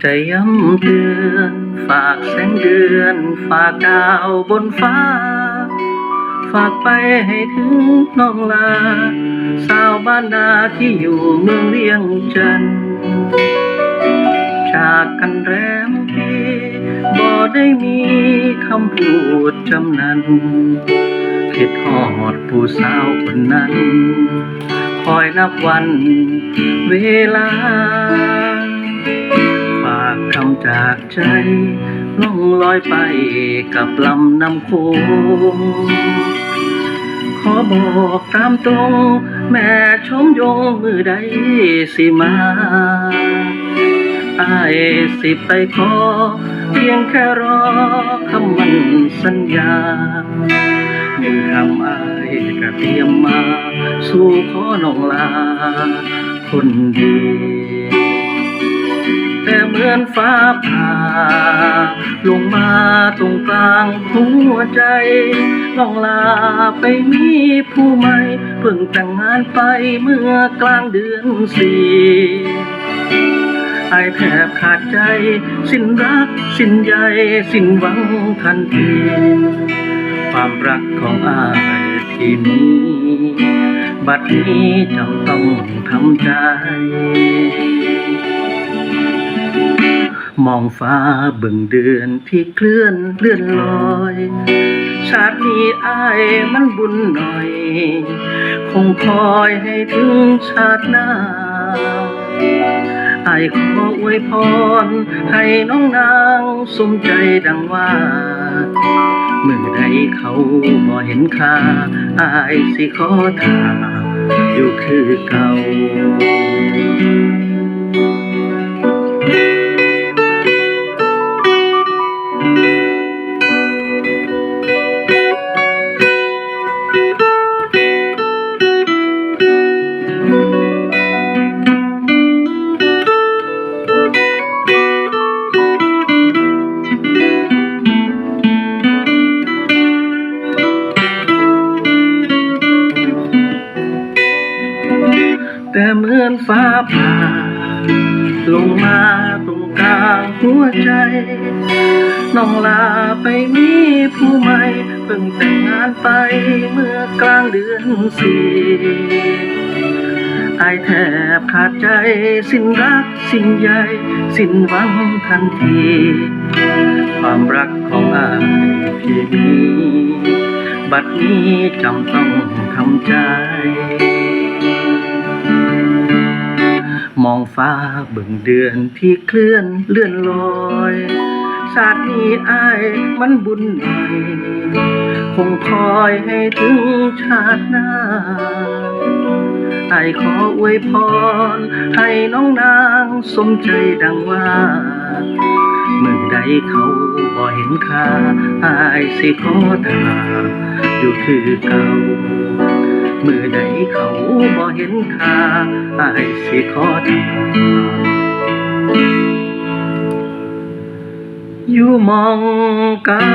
ใจย้ำเตือนฝากแสงเดือน ฝากดาวบนฟ้า ฝากไปให้ถึงน้องลา สาวบ้านนาที่อยู่เมืองเวียงจันทน์จากกันแรมปีบ่ได้มีคำพูดจำนันคิดฮอดผู้สาวคนนั้น คอยนับวันเวลา คำจากใจล่องลอยไปกับลำน้ำโขงขอบอกตามตรง แม่ชมยงมือใดสิมาอายสิไปขอ เพียงแค่รอคำมันสัญญาหนึ่งคำอายก็เตรียมมา สู่ขอน้องลา คนดี แต่เหมือนฟ้าผ่า ลงมาตรงกลางหัวใจน้องลาไปมีผู้ใหม่เพิ่งแต่งงานไปเมื่อกลางเดือนสี่ไอแทบขาดใจ สิ้นรัก สิ้นใยสิ้นหวังทันที ความรักของอายที่มีบัดนี้จำต้องทำใจ มองฟ้าเบิ่งเดือนที่เคลื่อนเลื่อนลอย ชาตินี้อายมันบุญหน่อย คงคอยให้ถึงชาติหน้าอายขออวยพร ให้น้องนางสมใจดังว่า เมื่อใดเขาบ่เห็นค่าอายสิขอทาอยู่คือเก่า แต่เหมือนฟ้าผ่า ลงมาตรงกลางหัวใจ น้องลาไปมีผู้ใหม่เพิ่งแต่งงานไปเมื่อกลางเดือนสี่อายแทบขาดใจสิ้นรักสิ้นใยสิ้นหวังทันที ความรักของอายที่มีบัดนี้จำต้องทำใจ องฟ้าเบิ่งเดือนที่เคลื่อนเลื่อนลอยชาตินี้อายมันบุญหน่อยคงคอยให้ถึงชาติหน้าอายขออวยพร ให้น้องนางสมใจดังว่า เมื่อใดเขาบ่เห็นค่าอายสิขอทาอยู่คือเก่า มือใดเขาบ่เห็นค่าอายสิขอทาอยู่มองเกา